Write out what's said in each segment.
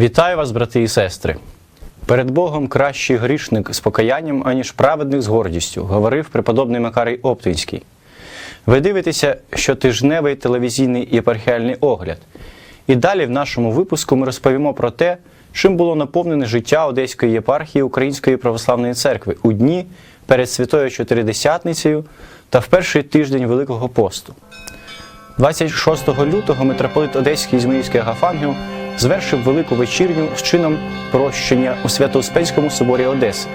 Вітаю вас, брати і сестри. Перед Богом кращий грішник з покаянням, аніж праведник з гордістю, говорив преподобний Макарій Оптинський. Ви дивитеся щотижневий телевізійний єпархіальний огляд. І далі в нашому випуску ми розповімо про те, чим було наповнене життя Одеської єпархії Української православної церкви у дні перед Святою Чотиридесятницею та в перший тиждень Великого посту. 26 лютого митрополит Одеський Ізмаїльський Агафангел звершив велику вечірню з чином прощення у Свято-Успенському соборі Одеси.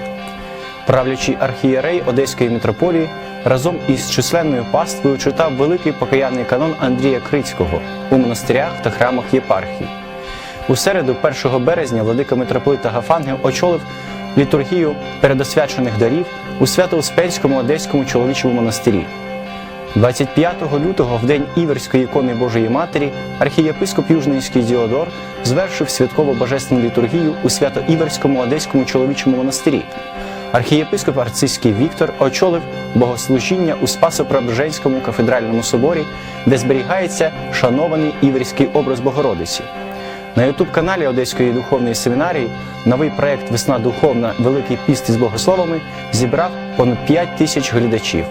Правлячий архієрей Одеської митрополії разом із численною паствою читав великий покаянний канон Андрія Крицького у монастирях та храмах єпархії. У середу, 1 березня, владика митрополита Гафангел очолив літургію передосвячених дарів у Свято-Успенському Одеському чоловічому монастирі. 25 лютого, в день Іверської ікони Божої Матері, архієпископ Южненський Діодор звершив святково божественну літургію у Свято-Іверському Одеському чоловічому монастирі. Архієпископ Арцизький Віктор очолив богослужіння у Спасо-Преображенському кафедральному соборі, де зберігається шанований іверський образ Богородиці. На ютуб-каналі Одеської духовної семінарії новий проект Весна Духовна Великий піст із богословами зібрав понад 5 тисяч глядачів.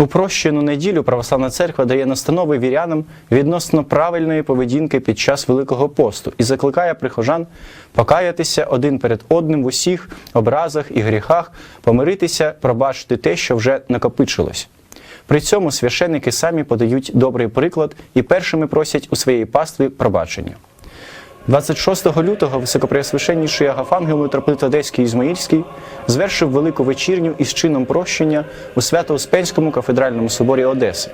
У прощену неділю Православна церква дає настанови вірянам відносно правильної поведінки під час Великого посту і закликає прихожан покаятися один перед одним в усіх образах і гріхах, помиритися, пробачити те, що вже накопичилось. При цьому священники самі подають добрий приклад і першими просять у своєї пастві пробачення. 26 лютого високопреосвященніший Агафангел митрополит Одеський Ізмаїльський звершив велику вечірню із чином прощення у Свято-Успенському кафедральному соборі Одеси.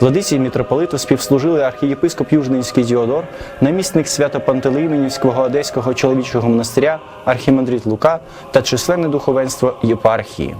Владиці митрополиту співслужили архієпископ Южненський Діодор, намісник Свято-Пантелейменівського Одеського чоловічого монастиря Архімандрит Лука та численне духовенство єпархії.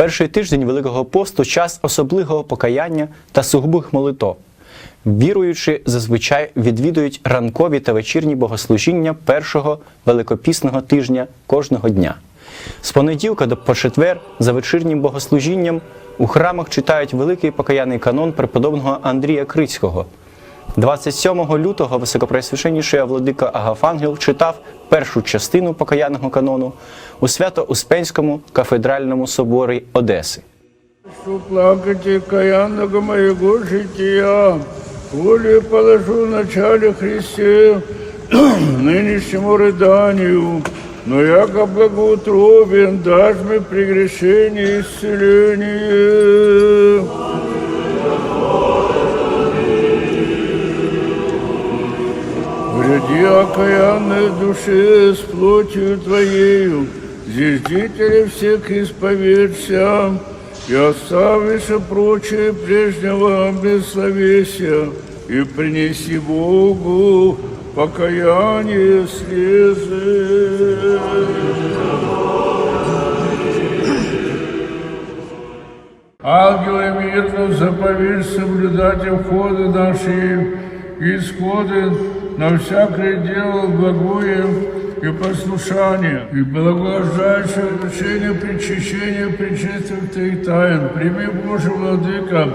Перший тиждень Великого посту час особливого покаяння та сугубих молитов. Віруючи, зазвичай відвідують ранкові та вечірні богослужіння першого великопісного тижня кожного дня. З понеділка до по четвер за вечірнім богослужінням у храмах читають великий покаянний канон преподобного Андрія Крицького. 27 лютого високопресвященніший владика Агафангел читав першу частину покаянного канону у Свято-Успенському кафедральному соборі Одеси. Что плакать и каянного моего жития, коли положу в начале Христе нынешнему рыданию, но яко благоутробен дашь мне прегрешение исцеление. Вреди окаянной душе с плотью Твоею, зиждители всех исповедься, и оставишь прочее прежнего бессловесия, и принеси Богу покаяние слезы. Ангелы ответную заповедь соблюдать и входы наши, и исходы на всякое дело благое и послушание, и благоождающее вручение причащения причистых Твоих тайн. Прими, Боже, Владыка,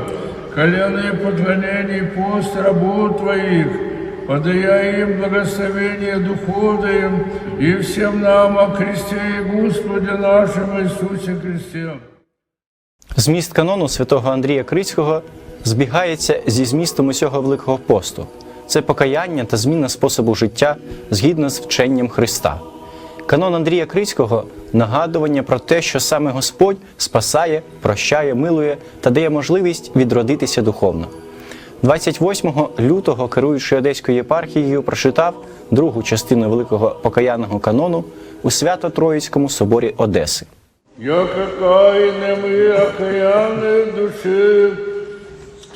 коленные поклонения и пост работ Твоих, подая им благословение духовное и всем нам о Христе и Господе нашем Иисусе Христе. Зміст канону святого Андрія Крицького збігається зі змістом усього Великого посту. Це покаяння та зміна способу життя згідно з вченням Христа. Канон Андрія Крицького нагадування про те, що саме Господь спасає, прощає, милує та дає можливість відродитися духовно. 28 лютого, керуючи Одеською єпархією, прочитав другу частину великого покаянного канону у Свято-Троїцькому соборі Одеси. Яко каиным и окаянной души,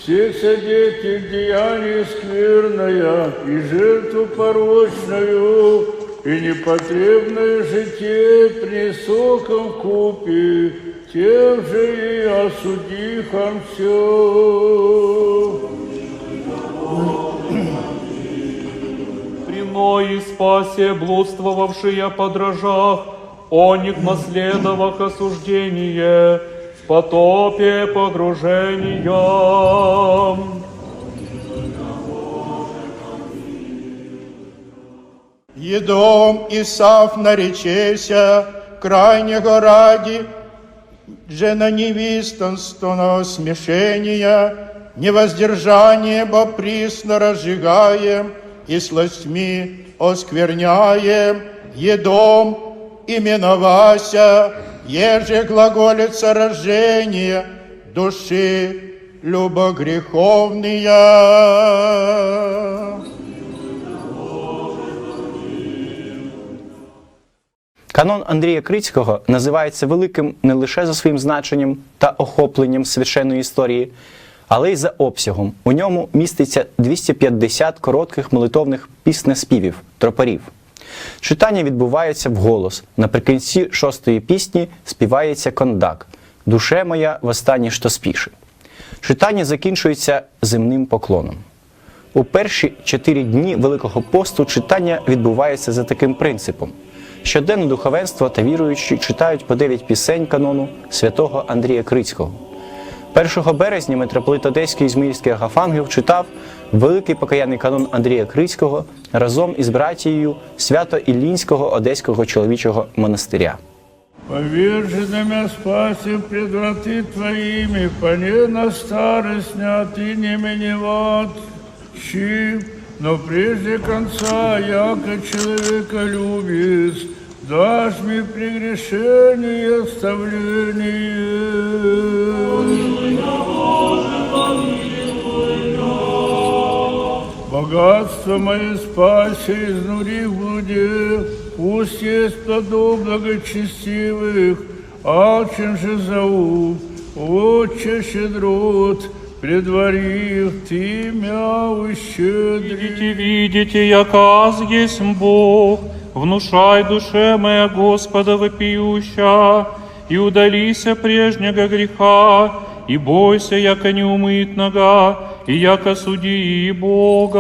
всех содетель деяний скверная, и жертву порочную, и непотребное житие принесоком купи, тем же и осудихом все. Приной и спасе блудствовавшие по дрожах, о них наследовах осуждение, в потопе погружением. Едом Исав наречеся, крайнего ради, жена невистанственного смешения, невоздержание бо присно разжигаем и сластьми оскверняем, едом именовася, еже глаголица рождение души любогреховные. Канон Андрія Крицького називається великим не лише за своїм значенням та охопленням священної історії, але й за обсягом. У ньому міститься 250 коротких молитовних піснеспівів, тропарів. Читання відбувається вголос. Наприкінці шостої пісні співається кондак Душе моя востаннє що спіши. Читання закінчується земним поклоном. У перші чотири дні Великого посту читання відбувається за таким принципом. Щоденно духовенство та віруючі читають по дев'ять пісень канону святого Андрія Крицького. 1 березня митрополит Одеський Ізмаїльський Агафангел читав великий покаянний канон Андрія Крицького разом із братією Свято-Іллінського Одеського чоловічого монастиря. Поверженными спаси пред враты Твоими, поне на старость не ты не меневат, щи, но прежде конца, яко человека любишь, дашь мне прегрешение оставление. Богатство мое спаси, изнури в блуде, пусть есть плоду благочестивых, а чем же зову, отче щедрот, предвари их ты мя щедрый. Видите, видите, яказ есть Бог, внушай душе моя Господа вопиюща, и удалися прежнего греха, и бойся, яко неумытного, и яко суди Бога.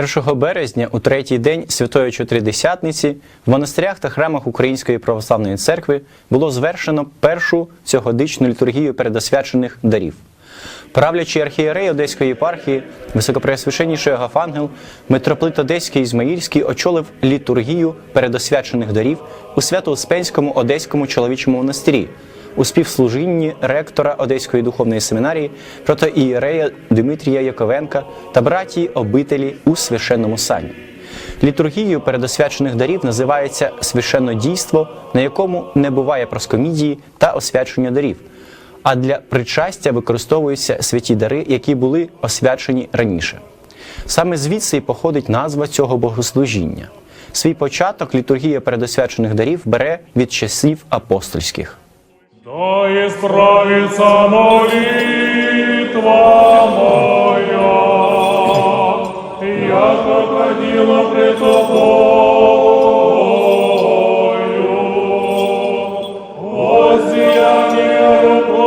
1 березня у третій день Святої Чотиридесятниці в монастирях та храмах Української православної церкви було звершено першу цьогодичну літургію передосвячених дарів. Правлячий архієрей Одеської єпархії, високопреосвященніший Агафангел, митрополит Одеський Ізмаїльський очолив літургію передосвячених дарів у Свято-Успенському Одеському чоловічому монастирі у співслужінні ректора Одеської духовної семінарії протоієрея Дмитрія Яковенка та братії обителі у священному сані. Літургією передосвячених дарів називається священнодійство, на якому не буває проскомідії та освячення дарів. А для причастя використовуються святі дари, які були освячені раніше. Саме звідси і походить назва цього богослужіння. Свій початок літургія передосвячених дарів бере від часів апостольських. Да исправится молитва моя, яко ходила пред тобою, воздеяние руку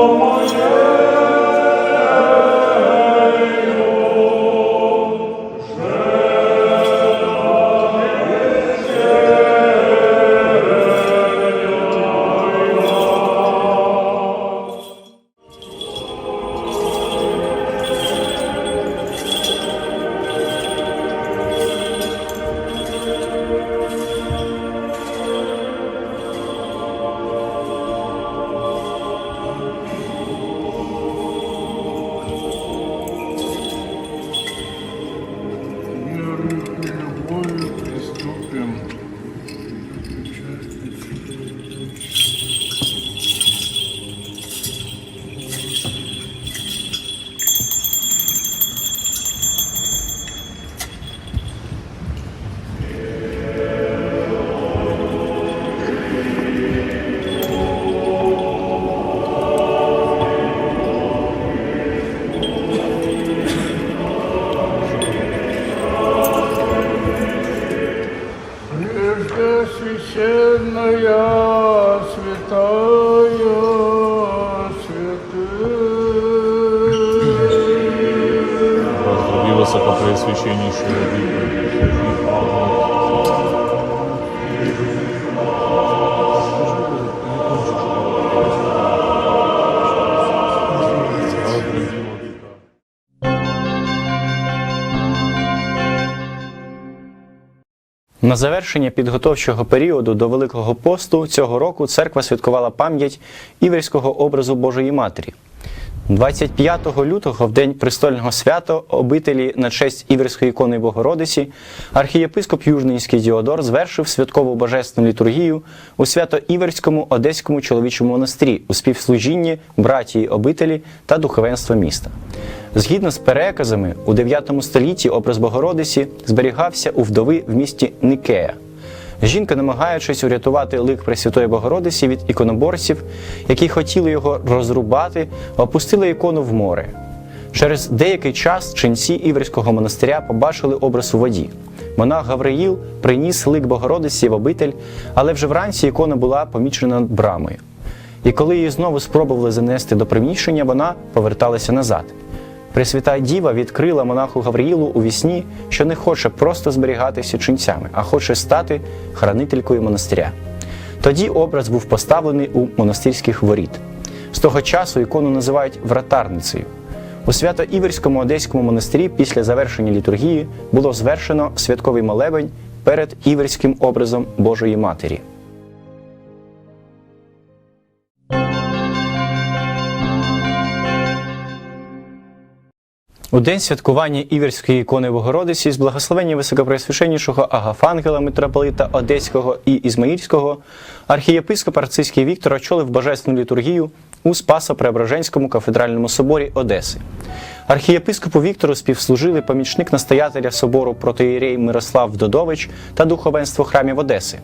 высокопреосвященнейший На завершення підготовчого періоду до Великого посту цього року церква святкувала пам'ять іверського образу Божої Матері. 25 лютого, в день престольного свята, обителі на честь Іверської ікони Богородиці, архієпископ Южненський Діодор звершив святкову божественну літургію у свято-Іверському Одеському чоловічому монастирі у співслужінні братії обителі та духовенства міста. Згідно з переказами, у 9 столітті образ Богородиці зберігався у вдови в місті Никея. Жінка, намагаючись урятувати лик Пресвятої Богородиці від іконоборців, які хотіли його розрубати, опустила ікону в море. Через деякий час ченці Іверського монастиря побачили образ у воді. Монах Гавриїл приніс лик Богородиці в обитель, але вже вранці ікона була помічена брамою. І коли її знову спробували занести до приміщення, вона поверталася назад. Пресвята Діва відкрила монаху Гавриїлу у вісні, що не хоче просто зберігатися ченцями, а хоче стати хранителькою монастиря. Тоді образ був поставлений у монастирських воріт. З того часу ікону називають вратарницею. У свято-Іверському Одеському монастирі після завершення літургії було звершено святковий молебень перед іверським образом Божої Матері. У день святкування Іверської ікони Богородиці з благословення високопреосвященнішого Агафангела митрополита Одеського і Ізмаїльського архієпископ Арцизький Віктор очолив божественну літургію у Спасо-Преображенському кафедральному соборі Одеси. Архієпископу Віктору співслужили помічник настоятеля собору протиєрей Мирослав Додович та духовенство храмів Одеси.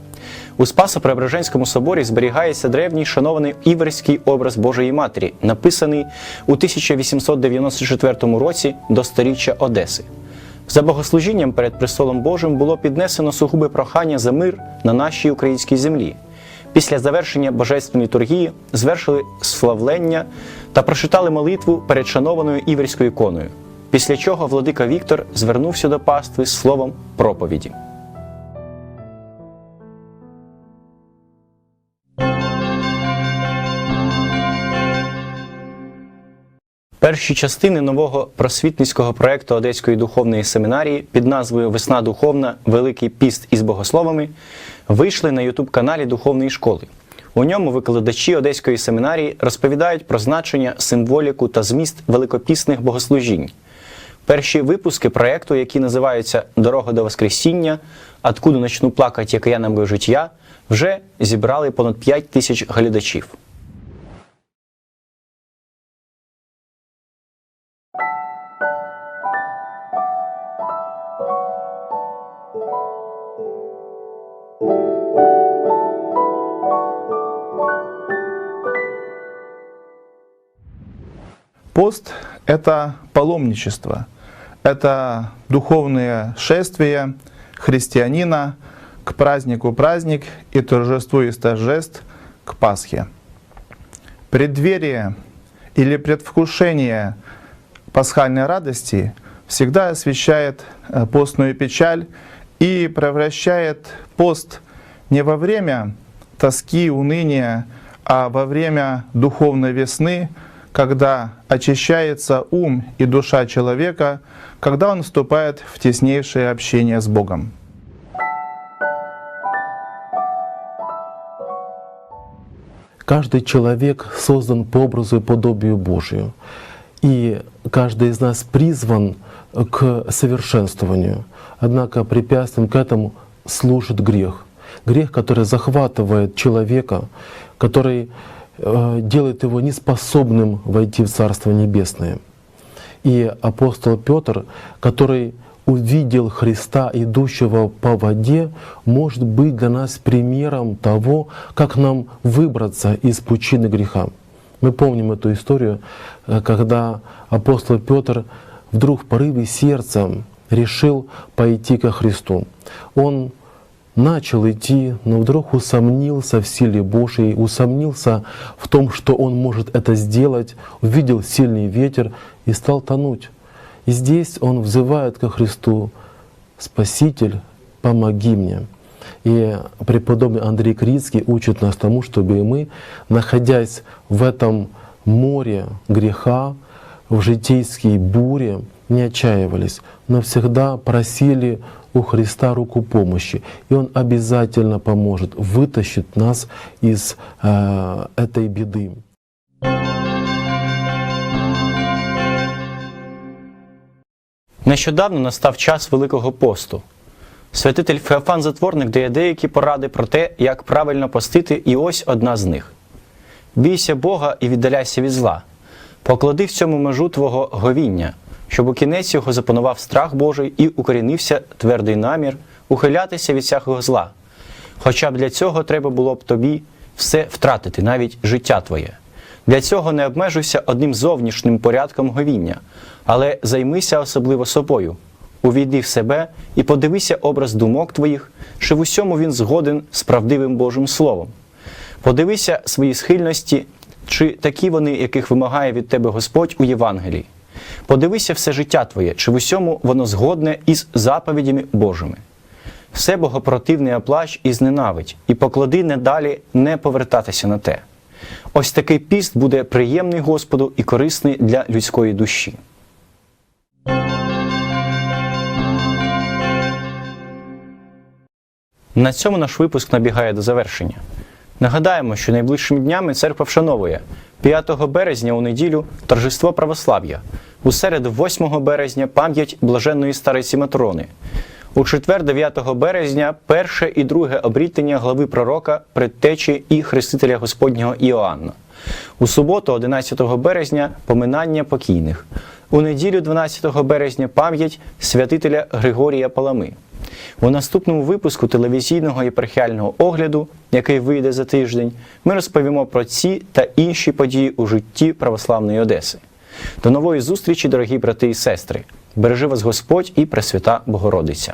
У Спасо-Преображенському соборі зберігається древній шанований іверський образ Божої Матері, написаний у 1894 році до сторіччя Одеси. За богослужінням перед престолом Божим було піднесено сугубе прохання за мир на нашій українській землі. Після завершення божественної торгії звершили славлення та прочитали молитву перед шанованою іверською іконою. після чого владика Віктор звернувся до пастви словом проповіді. Перші частини нового просвітницького проекту Одеської духовної семінарії під назвою Весна духовна Великий піст із богословами вийшли на Ютуб-каналі Духовної школи. У ньому викладачі Одеської семінарії розповідають про значення, символіку та зміст великопісних богослужінь. Перші випуски проекту, які називаються Дорога до Воскресіння, Откуда начну плакать, як я нам життя, вже зібрали понад 5 тисяч глядачів. Пост – это паломничество, это духовные шествия христианина к празднику праздник и торжеству и торжеств к Пасхе. Преддверие или предвкушение пасхальной радости всегда освещает э, постную печаль и превращает пост не во время тоски, уныния, а во время духовной весны, когда очищается ум и душа человека, когда он вступает в теснейшее общение с Богом. Каждый человек создан по образу и подобию Божию. И каждый из нас призван к совершенствованию. Однако препятствием к этому служит грех. Грех, который захватывает человека, который делает его неспособным войти в Царство Небесное. И апостол Петр, который увидел Христа, идущего по воде, может быть для нас примером того, как нам выбраться из пучины греха. Мы помним эту историю, э, когда апостол Петр вдруг в сердца решил пойти ко Христу. Он начал идти, но вдруг усомнился в силе Божьей, усомнился в том, что он может это сделать, увидел сильный ветер и стал тонуть. И здесь он взывает ко Христу, «Спаситель, помоги мне». И преподобный Андрей Крицкий учит нас тому, чтобы и мы, находясь в этом море греха, в житейской буре, не отчаивались, но всегда просили у Христа руку помощи. И Он обязательно поможет, вытащит нас из э, этой беды. Нещодавно настав час Великого посту. Святитель Феофан Затворник дає деякі поради про те, як правильно постити, і ось одна з них: бійся Бога і віддаляйся від зла. Поклади в цьому межу твого говіння, щоб у кінець його запанував страх Божий і укорінився твердий намір ухилятися від всякого зла. Хоча б для цього треба було б тобі все втратити, навіть життя твоє. Для цього не обмежуйся одним зовнішнім порядком говіння, але займися особливо собою. Увійди в себе і подивися образ думок твоїх, чи в усьому він згоден з правдивим Божим Словом. Подивися свої схильності, чи такі вони, яких вимагає від тебе Господь у Євангелії. Подивися все життя твоє, чи в усьому воно згодне із заповідями Божими. Все богопротивний оплач і зненавидь, і поклади не далі не повертатися на те. Ось такий піст буде приємний Господу і корисний для людської душі. На цьому наш випуск набігає до завершення. Нагадаємо, що найближчими днями церква вшановує 5 березня у неділю торжество православ'я, у середу 8 березня пам'ять блаженної стариці Матрони, у четвер 9 березня перше і друге обрітення глави пророка, предтечі і хрестителя Господнього Іоанна. У суботу, 11 березня, поминання покійних. У неділю 12 березня пам'ять святителя Григорія Палами. У наступному випуску телевізійного єпархіального огляду, який вийде за тиждень, ми розповімо про ці та інші події у житті православної Одеси. До нової зустрічі, дорогі брати і сестри! Бережи вас Господь і Пресвята Богородиця!